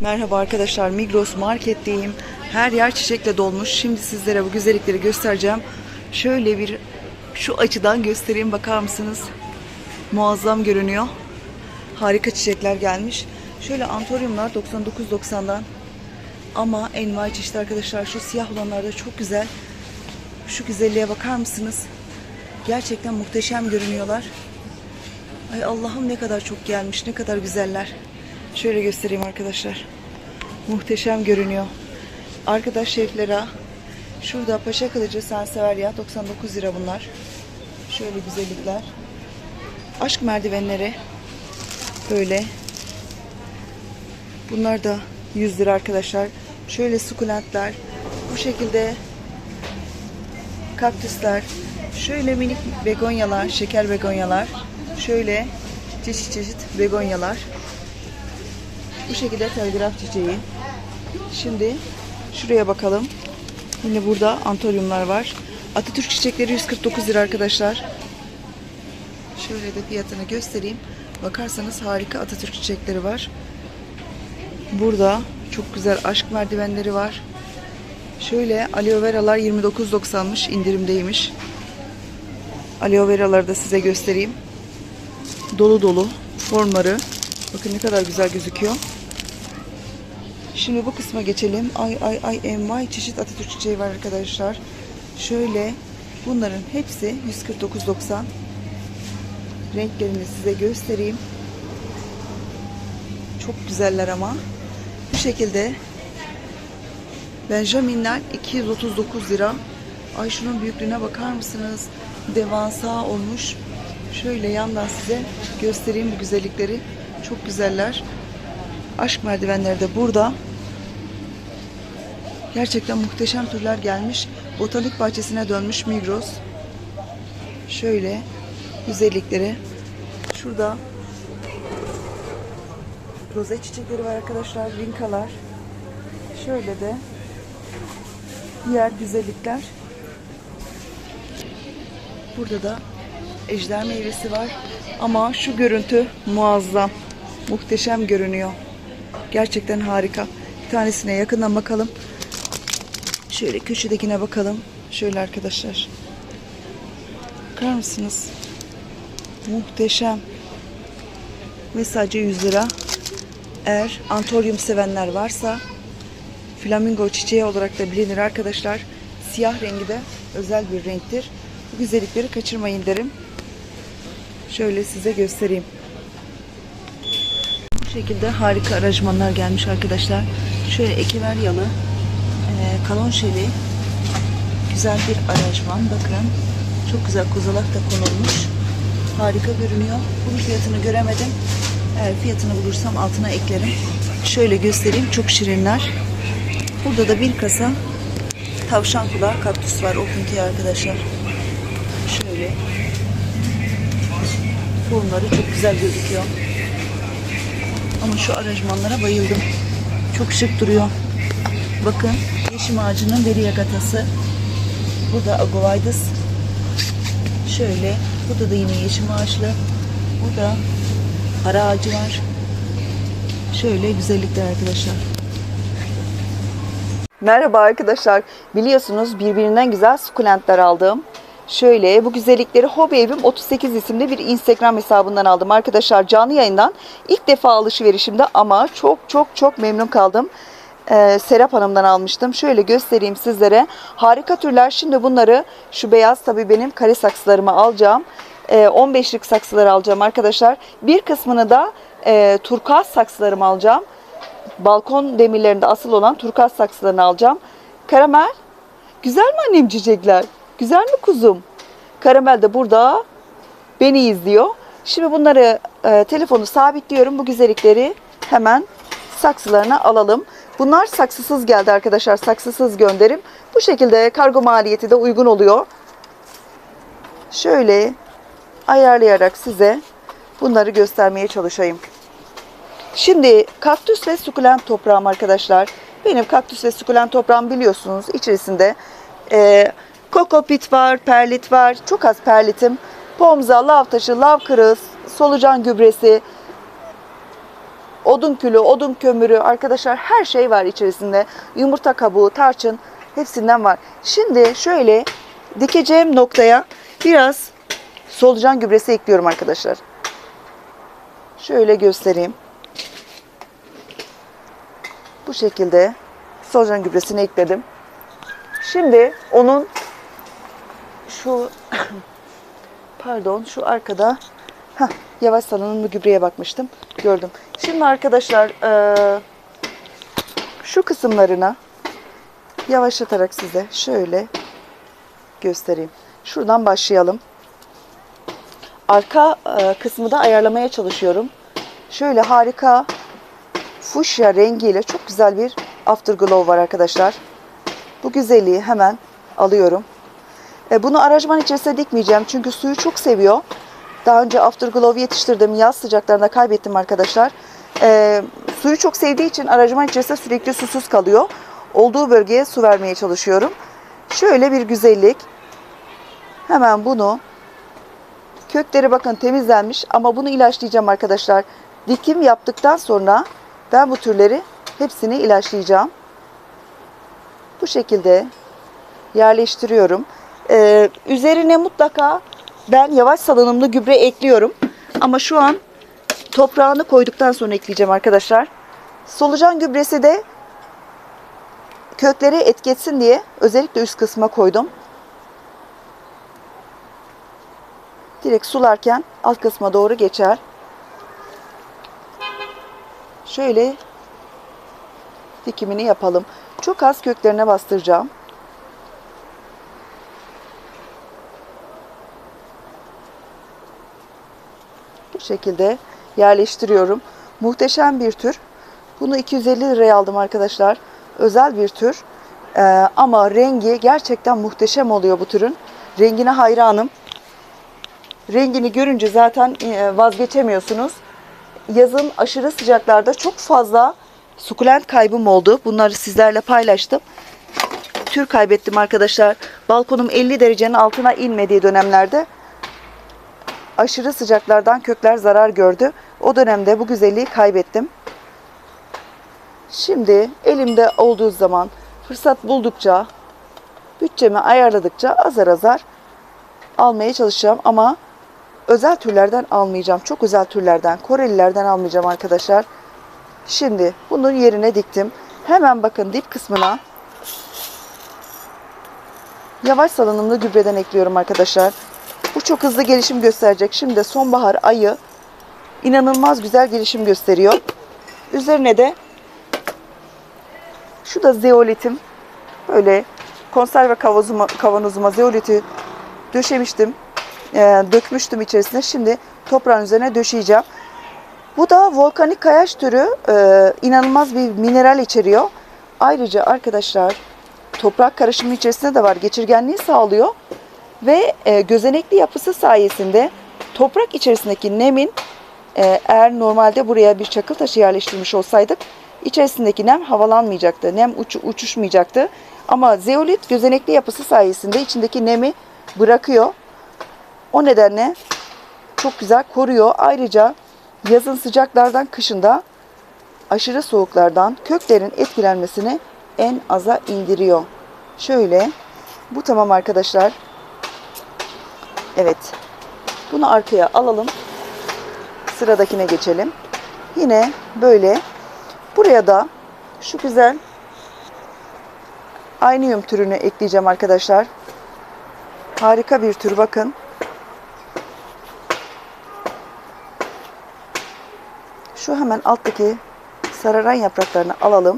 Merhaba arkadaşlar Migros marketteyim. Her yer çiçekle dolmuş. Şimdi sizlere bu güzellikleri göstereceğim. Şöyle bir şu açıdan göstereyim bakar mısınız? Muazzam görünüyor. Harika çiçekler gelmiş. Şöyle antoryumlar 99.90'dan. Ama envai çeşit arkadaşlar. Şu siyah olanlar da çok güzel. Şu güzelliğe bakar mısınız? Gerçekten muhteşem görünüyorlar. Ay Allah'ım ne kadar çok gelmiş, ne kadar güzeller. Şöyle göstereyim arkadaşlar. Muhteşem görünüyor. Arkadaş şeflere şurada paşa kılıcı sen sever ya 99 lira bunlar. Şöyle güzellikler. Aşk merdivenleri böyle. Bunlar da 100 lira arkadaşlar. Şöyle sukulentler. Bu şekilde kaktüsler. Şöyle minik begonyalar, şeker begonyalar. Şöyle çeşit çeşit begonyalar. Bu şekilde telgraf çiçeği. Şimdi şuraya bakalım. Yine burada antoryumlar var. Atatürk çiçekleri 149 lira arkadaşlar. Şöyle de fiyatını göstereyim. Bakarsanız harika Atatürk çiçekleri var. Burada çok güzel aşk merdivenleri var. Şöyle aloe veralar 29.90'mış indirimdeymiş. Aloe veraları da size göstereyim. Dolu dolu formları. Bakın ne kadar güzel gözüküyor. Şimdi bu kısma geçelim. Ay ay ay envai çeşit Atatürk çiçeği var arkadaşlar. Şöyle bunların hepsi 149.90. Renklerini size göstereyim. Çok güzeller ama. Bu şekilde Benjaminler 239 lira. Ay şunun büyüklüğüne bakar mısınız? Devasa olmuş. Şöyle yandan size göstereyim bu güzellikleri. Çok güzeller. Aşk merdivenleri de burada. Gerçekten muhteşem türler gelmiş. Botanik bahçesine dönmüş Migros. Şöyle güzellikleri. Şurada rozet çiçekleri var arkadaşlar. Vinkalar. Şöyle de diğer güzellikler. Burada da ejder meyvesi var. Ama şu görüntü muazzam. Muhteşem görünüyor. Gerçekten harika. Bir tanesine yakından bakalım. Şöyle köşedekine bakalım. Şöyle arkadaşlar. Bakar mısınız? Muhteşem. Ve sadece 100 lira. Eğer antoryum sevenler varsa flamingo çiçeği olarak da bilinir arkadaşlar. Siyah rengi de özel bir renktir. Bu güzellikleri kaçırmayın derim. Şöyle size göstereyim. Bu şekilde harika aranjmanlar gelmiş arkadaşlar. Şöyle ekiver yalı, kalon şeli, güzel bir aranjman. Bakın çok güzel kozalak da konulmuş. Harika görünüyor. Bunun fiyatını göremedim. Eğer fiyatını bulursam altına eklerim. Şöyle göstereyim. Çok şirinler. Burada da bir kasa tavşan kulağı kaktüs var. Okunti arkadaşlar. Şöyle. Formları çok güzel gözüküyor. Ama şu aranjmanlara bayıldım. Çok şık duruyor. Bakın yeşim ağacının veri yagatası. Burada agovaydız. Şöyle. Burada da yine yeşim ağaçlı. Burada ara ağacı var. Şöyle güzellikler arkadaşlar. Merhaba arkadaşlar. Biliyorsunuz birbirinden güzel sukulentler aldım. Şöyle bu güzellikleri Hobi Evim 38 isimli bir Instagram hesabından aldım arkadaşlar canlı yayından. ilk defa alışverişimde ama çok çok çok memnun kaldım. Ee, Serap Hanım'dan almıştım. Şöyle göstereyim sizlere. Harika türler. Şimdi bunları şu beyaz tabii benim kare saksılarıma alacağım. Ee, 15'lik saksılar alacağım arkadaşlar. Bir kısmını da e, turkuaz saksılarıma alacağım. Balkon demirlerinde asıl olan turkuaz saksılarını alacağım. Karamel. Güzel mi annem çiçekler? Güzel mi kuzum? Karamel de burada beni izliyor. Şimdi bunları e, telefonu sabitliyorum. Bu güzellikleri hemen saksılarına alalım. Bunlar saksısız geldi arkadaşlar. Saksısız gönderim. Bu şekilde kargo maliyeti de uygun oluyor. Şöyle ayarlayarak size bunları göstermeye çalışayım. Şimdi kaktüs ve sukulent toprağım arkadaşlar. Benim kaktüs ve sukulent toprağım biliyorsunuz içerisinde e, kokopit var, perlit var. Çok az perlitim. Pomza, lav taşı, lav kırığı, solucan gübresi, odun külü, odun kömürü arkadaşlar her şey var içerisinde. Yumurta kabuğu, tarçın hepsinden var. Şimdi şöyle dikeceğim noktaya biraz solucan gübresi ekliyorum arkadaşlar. Şöyle göstereyim. Bu şekilde solucan gübresini ekledim. Şimdi onun şu pardon şu arkada heh, yavaş salınımlı gübreye bakmıştım. Gördüm. Şimdi arkadaşlar eee, şu kısımlarına yavaşlatarak size şöyle göstereyim. Şuradan başlayalım. Arka e, kısmı da ayarlamaya çalışıyorum. Şöyle harika fuşya rengiyle çok güzel bir afterglow var arkadaşlar. Bu güzelliği hemen alıyorum. E, bunu aracman içerisine dikmeyeceğim çünkü suyu çok seviyor. Daha önce afterglow yetiştirdim. Yaz sıcaklarında kaybettim arkadaşlar. E, suyu çok sevdiği için aracman içerisinde sürekli susuz kalıyor. Olduğu bölgeye su vermeye çalışıyorum. Şöyle bir güzellik. Hemen bunu kökleri bakın temizlenmiş ama bunu ilaçlayacağım arkadaşlar. Dikim yaptıktan sonra ben bu türleri hepsini ilaçlayacağım. Bu şekilde yerleştiriyorum. Ee, üzerine mutlaka ben yavaş salınımlı gübre ekliyorum. Ama şu an toprağını koyduktan sonra ekleyeceğim arkadaşlar. Solucan gübresi de kökleri etki etsin diye özellikle üst kısma koydum. Direkt sularken alt kısma doğru geçer. Şöyle dikimini yapalım. Çok az köklerine bastıracağım. Şekilde yerleştiriyorum. Muhteşem bir tür. Bunu 250 liraya aldım arkadaşlar. Özel bir tür. Ee, ama rengi gerçekten muhteşem oluyor bu türün. Rengine hayranım. Rengini görünce zaten e, vazgeçemiyorsunuz. Yazın aşırı sıcaklarda çok fazla sukulent kaybım oldu. Bunları sizlerle paylaştım. Tür kaybettim arkadaşlar. Balkonum 50 derecenin altına inmediği dönemlerde aşırı sıcaklardan kökler zarar gördü. O dönemde bu güzelliği kaybettim. Şimdi elimde olduğu zaman fırsat buldukça bütçemi ayarladıkça azar azar almaya çalışacağım ama özel türlerden almayacağım. Çok özel türlerden, Korelilerden almayacağım arkadaşlar. Şimdi bunun yerine diktim. Hemen bakın dip kısmına yavaş salınımlı gübreden ekliyorum arkadaşlar. Bu çok hızlı gelişim gösterecek. Şimdi sonbahar ayı inanılmaz güzel gelişim gösteriyor. Üzerine de şu da zeolitim. Böyle konserve kavanozuma, kavanozuma zeoliti döşemiştim. Ee, dökmüştüm içerisine. Şimdi toprağın üzerine döşeyeceğim. Bu da volkanik kayaç türü e, inanılmaz bir mineral içeriyor. Ayrıca arkadaşlar toprak karışımı içerisinde de var. Geçirgenliği sağlıyor. Ve e, gözenekli yapısı sayesinde toprak içerisindeki nemin e, eğer normalde buraya bir çakıl taşı yerleştirmiş olsaydık içerisindeki nem havalanmayacaktı. Nem uç, uçuşmayacaktı. Ama zeolit gözenekli yapısı sayesinde içindeki nemi bırakıyor. O nedenle çok güzel koruyor. Ayrıca yazın sıcaklardan kışında aşırı soğuklardan köklerin etkilenmesini en aza indiriyor. Şöyle bu tamam arkadaşlar. Evet. Bunu arkaya alalım. Sıradakine geçelim. Yine böyle buraya da şu güzel aynıyum türünü ekleyeceğim arkadaşlar. Harika bir tür bakın. Şu hemen alttaki sararan yapraklarını alalım.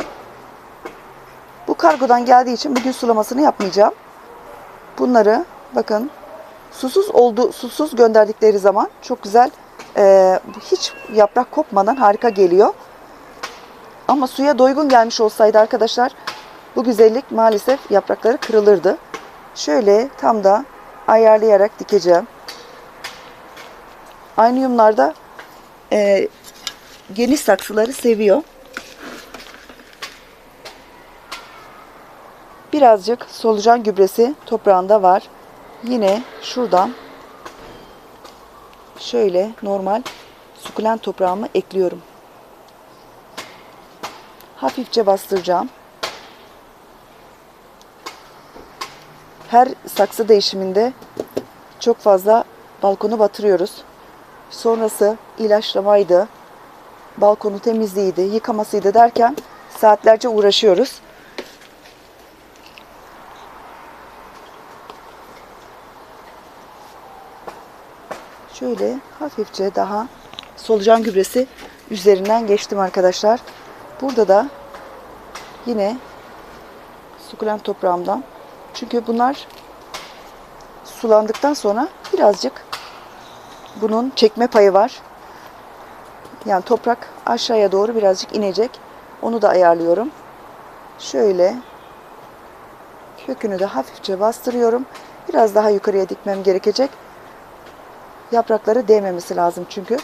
Bu kargodan geldiği için bugün sulamasını yapmayacağım. Bunları bakın susuz oldu susuz gönderdikleri zaman çok güzel e, hiç yaprak kopmadan harika geliyor. Ama suya doygun gelmiş olsaydı arkadaşlar bu güzellik maalesef yaprakları kırılırdı. Şöyle tam da ayarlayarak dikeceğim. Aynı yumlarda e, geniş saksıları seviyor. Birazcık solucan gübresi toprağında var. Yine şuradan şöyle normal sukulent toprağımı ekliyorum. hafifçe bastıracağım. Her saksı değişiminde çok fazla balkonu batırıyoruz. Sonrası ilaçlamaydı, balkonu temizliğiydi, yıkamasıydı derken saatlerce uğraşıyoruz. Şöyle hafifçe daha solucan gübresi üzerinden geçtim arkadaşlar. Burada da yine sukulent toprağımdan. Çünkü bunlar sulandıktan sonra birazcık bunun çekme payı var. Yani toprak aşağıya doğru birazcık inecek. Onu da ayarlıyorum. Şöyle kökünü de hafifçe bastırıyorum. Biraz daha yukarıya dikmem gerekecek. Yaprakları değmemesi lazım çünkü.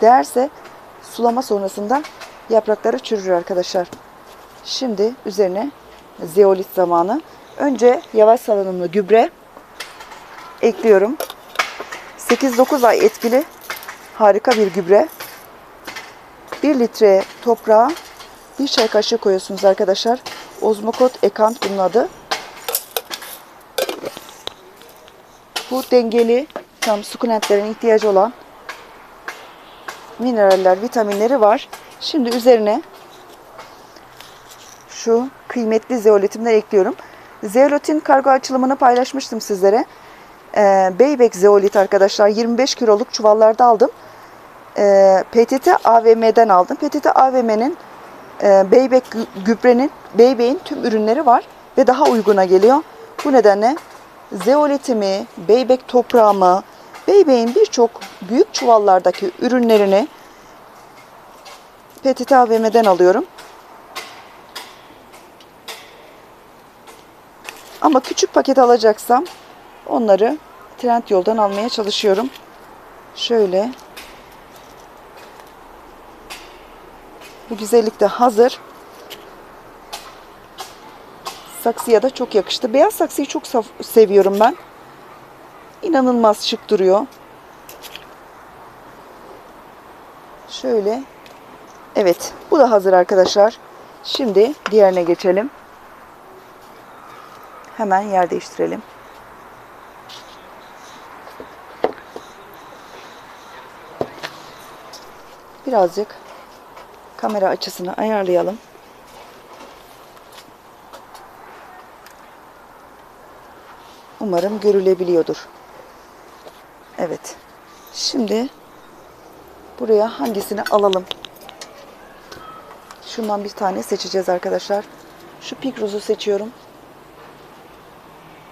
Değerse sulama sonrasında yaprakları çürür arkadaşlar. Şimdi üzerine zeolit zamanı. Önce yavaş salınımlı gübre ekliyorum. 8-9 ay etkili harika bir gübre. 1 litre toprağa 1 çay kaşığı koyuyorsunuz arkadaşlar. Ozmokot Ekant bunun adı. Bu dengeli tam sukulentlerin ihtiyacı olan mineraller, vitaminleri var. Şimdi üzerine şu kıymetli zeolitimden ekliyorum. Zeolitin kargo açılımını paylaşmıştım sizlere. Ee, Beybek zeolit arkadaşlar 25 kiloluk çuvallarda aldım. Ee, PTT AVM'den aldım. PTT AVM'nin e, Beybek gü- gübrenin Beybek'in tüm ürünleri var ve daha uyguna geliyor. Bu nedenle zeolitimi, Beybek toprağımı, Beybek'in birçok büyük çuvallardaki ürünlerini PTT AVM'den alıyorum. Ama küçük paket alacaksam onları trend yoldan almaya çalışıyorum. Şöyle. Bu güzellik de hazır. Saksıya da çok yakıştı. Beyaz saksıyı çok seviyorum ben. İnanılmaz şık duruyor. Şöyle. Evet, bu da hazır arkadaşlar. Şimdi diğerine geçelim. Hemen yer değiştirelim. Birazcık kamera açısını ayarlayalım. Umarım görülebiliyordur. Evet. Şimdi buraya hangisini alalım? Şundan bir tane seçeceğiz arkadaşlar. Şu pikrozu seçiyorum.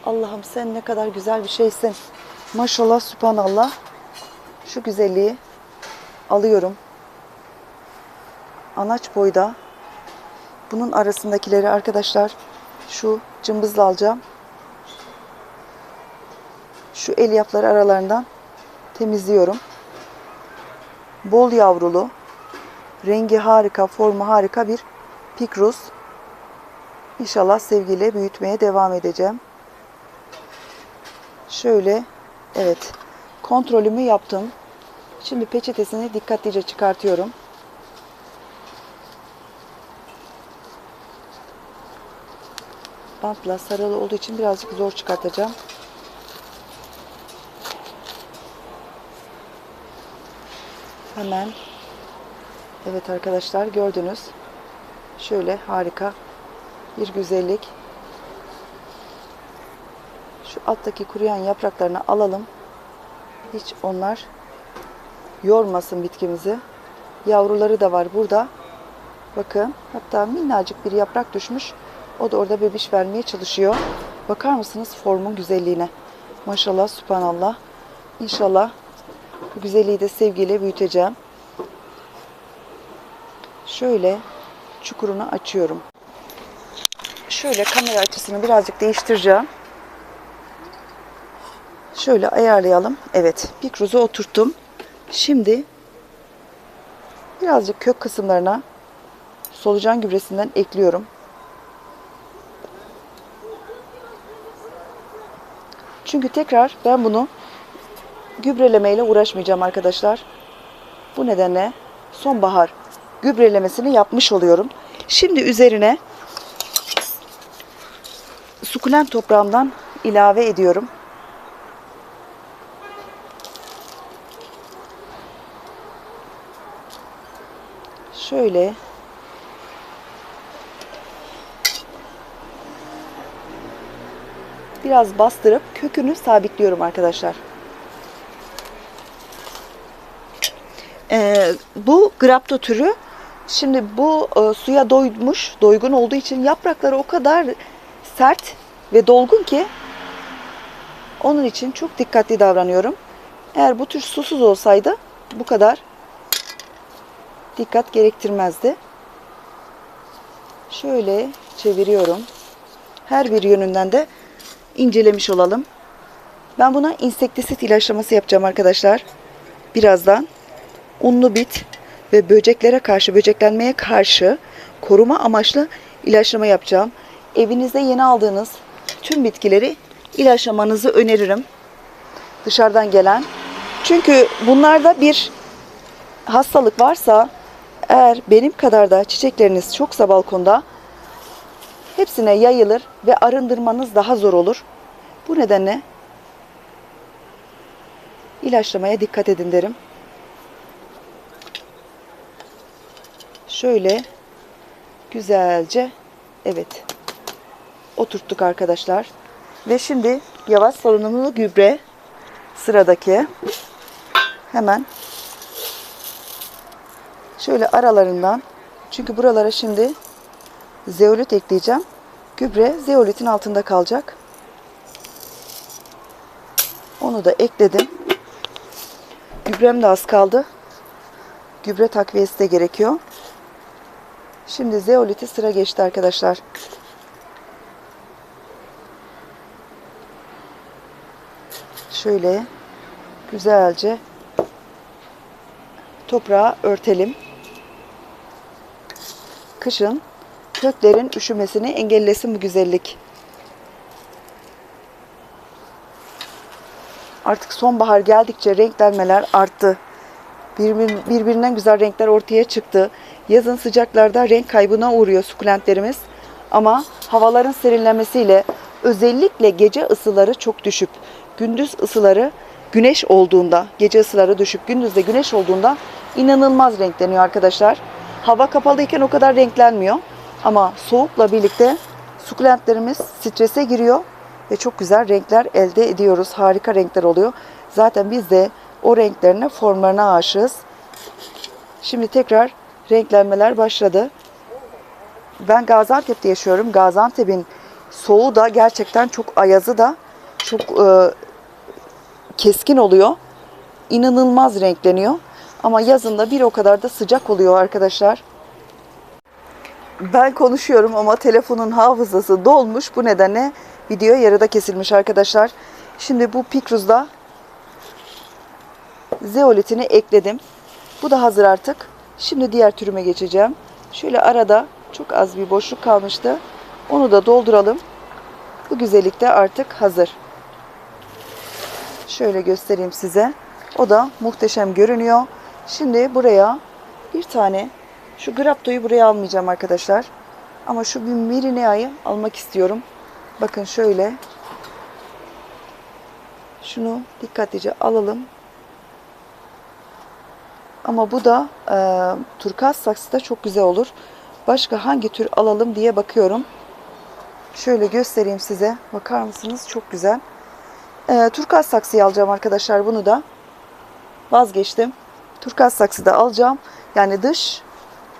Allah'ım sen ne kadar güzel bir şeysin. Maşallah sübhanallah. Şu güzelliği alıyorum. Anaç boyda. Bunun arasındakileri arkadaşlar şu cımbızla alacağım. Şu elyafları aralarından temizliyorum. Bol yavrulu, rengi harika, formu harika bir pikrus. İnşallah sevgiyle büyütmeye devam edeceğim. Şöyle, evet, kontrolümü yaptım. Şimdi peçetesini dikkatlice çıkartıyorum. Bantla sarılı olduğu için birazcık zor çıkartacağım. Hemen Evet arkadaşlar gördünüz. Şöyle harika bir güzellik. Şu alttaki kuruyan yapraklarını alalım. Hiç onlar yormasın bitkimizi. Yavruları da var burada. Bakın hatta minnacık bir yaprak düşmüş. O da orada bebiş vermeye çalışıyor. Bakar mısınız formun güzelliğine? Maşallah subhanallah. İnşallah bu güzelliği de sevgiyle büyüteceğim. Şöyle çukurunu açıyorum. Şöyle kamera açısını birazcık değiştireceğim. Şöyle ayarlayalım. Evet, pikrozu oturttum. Şimdi birazcık kök kısımlarına solucan gübresinden ekliyorum. Çünkü tekrar ben bunu gübrelemeyle uğraşmayacağım arkadaşlar. Bu nedenle sonbahar gübrelemesini yapmış oluyorum. Şimdi üzerine sukulent toprağımdan ilave ediyorum. Şöyle biraz bastırıp kökünü sabitliyorum arkadaşlar. Ee, bu grapto türü şimdi bu e, suya doymuş, doygun olduğu için yaprakları o kadar sert ve dolgun ki onun için çok dikkatli davranıyorum. Eğer bu tür susuz olsaydı bu kadar dikkat gerektirmezdi. Şöyle çeviriyorum. Her bir yönünden de incelemiş olalım. Ben buna insektisit ilaçlaması yapacağım arkadaşlar. Birazdan unlu bit ve böceklere karşı, böceklenmeye karşı koruma amaçlı ilaçlama yapacağım. Evinizde yeni aldığınız tüm bitkileri ilaçlamanızı öneririm. Dışarıdan gelen. Çünkü bunlarda bir hastalık varsa eğer benim kadar da çiçekleriniz çoksa balkonda hepsine yayılır ve arındırmanız daha zor olur. Bu nedenle ilaçlamaya dikkat edin derim. Şöyle güzelce evet oturttuk arkadaşlar. Ve şimdi yavaş salınımlı gübre sıradaki hemen şöyle aralarından çünkü buralara şimdi zeolit ekleyeceğim. Gübre zeolitin altında kalacak. Onu da ekledim. Gübrem de az kaldı. Gübre takviyesi de gerekiyor. Şimdi zeoliti sıra geçti arkadaşlar. Şöyle güzelce toprağı örtelim. Kışın köklerin üşümesini engellesin bu güzellik. Artık sonbahar geldikçe renklenmeler arttı. Birbir- birbirinden güzel renkler ortaya çıktı. Yazın sıcaklarda renk kaybına uğruyor sukulentlerimiz. Ama havaların serinlemesiyle özellikle gece ısıları çok düşük. Gündüz ısıları güneş olduğunda, gece ısıları düşük, gündüz de güneş olduğunda inanılmaz renkleniyor arkadaşlar. Hava kapalıyken o kadar renklenmiyor. Ama soğukla birlikte sukulentlerimiz strese giriyor ve çok güzel renkler elde ediyoruz. Harika renkler oluyor. Zaten biz de o renklerine, formlarına aşığız. Şimdi tekrar renklenmeler başladı. Ben Gaziantep'te yaşıyorum. Gaziantep'in soğuğu da gerçekten çok ayazı da çok e, keskin oluyor. İnanılmaz renkleniyor. Ama yazında bir o kadar da sıcak oluyor arkadaşlar. Ben konuşuyorum ama telefonun hafızası dolmuş. Bu nedenle video yarıda kesilmiş arkadaşlar. Şimdi bu Pikruz'da zeolitini ekledim. Bu da hazır artık. Şimdi diğer türüme geçeceğim. Şöyle arada çok az bir boşluk kalmıştı. Onu da dolduralım. Bu güzellik de artık hazır. Şöyle göstereyim size. O da muhteşem görünüyor. Şimdi buraya bir tane şu graptoyu buraya almayacağım arkadaşlar. Ama şu bir mirineayı almak istiyorum. Bakın şöyle. Şunu dikkatlice alalım. Ama bu da e, turkuaz saksıda çok güzel olur. Başka hangi tür alalım diye bakıyorum. Şöyle göstereyim size. Bakar mısınız? Çok güzel. E, turkuaz saksıyı alacağım arkadaşlar bunu da. Vazgeçtim. Turkuaz saksı da alacağım. Yani dış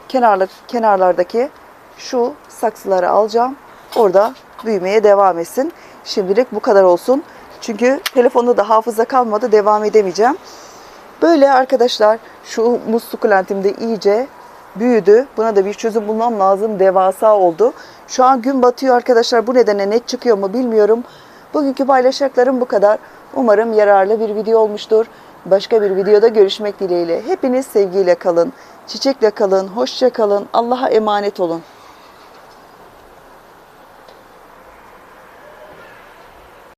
kenarlık kenarlardaki şu saksıları alacağım. Orada büyümeye devam etsin. Şimdilik bu kadar olsun. Çünkü telefonda da hafıza kalmadı. Devam edemeyeceğim. Böyle arkadaşlar şu muz sukulentim de iyice büyüdü. Buna da bir çözüm bulmam lazım. Devasa oldu. Şu an gün batıyor arkadaşlar. Bu nedenle net çıkıyor mu bilmiyorum. Bugünkü paylaşacaklarım bu kadar. Umarım yararlı bir video olmuştur. Başka bir videoda görüşmek dileğiyle. Hepiniz sevgiyle kalın. Çiçekle kalın. Hoşça kalın. Allah'a emanet olun.